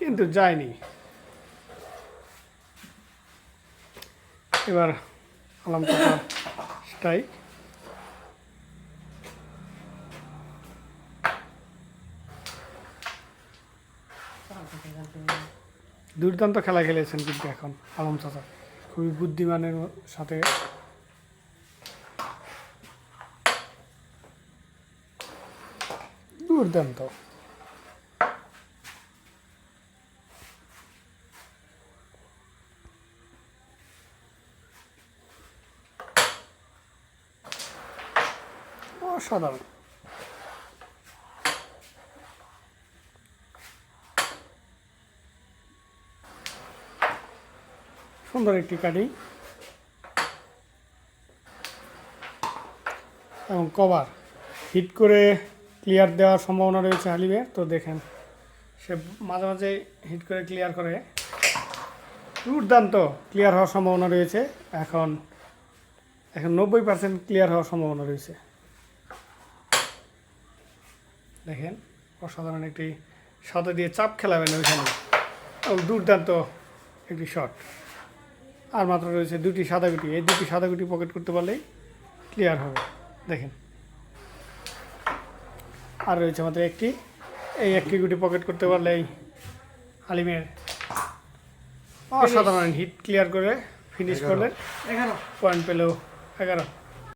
কিন্তু যায়নি। এবার আলাম স্ট্রাইক। দুর্দান্ত খেলা খেলেছেন কিন্তু এখন আলম চাচা। খুবই বুদ্ধিমানের সাথে দুর্দান্ত। অসাধারণ। সুন্দর একটি কাটিং এবং কভার হিট করে ক্লিয়ার দেওয়ার সম্ভাবনা রয়েছে হালিমের তো দেখেন, সে মাঝে মাঝে হিট করে ক্লিয়ার করে। দুর্দান্ত ক্লিয়ার হওয়ার সম্ভাবনা রয়েছে। এখন এখন নব্বই পার্সেন্ট ক্লিয়ার হওয়ার সম্ভাবনা রয়েছে। দেখেন অসাধারণ একটি সাদা দিয়ে চাপ খেলাবেন ওইখানে। এবং দুর্দান্ত একটি শট আর মাত্র রয়েছে দুটি সাদা গুটি। এই দুটি সাদা গুটি পকেট করতে পারলেই ক্লিয়ার হবে। দেখেন। আর রয়েছে মাত্র একটি। এই একটি গুটি পকেট করতে পারলেই আলিমের অসাধারণ হিট ক্লিয়ার করে ফিনিশ করলে এগারো। পয়েন্ট পেলেও এগারো।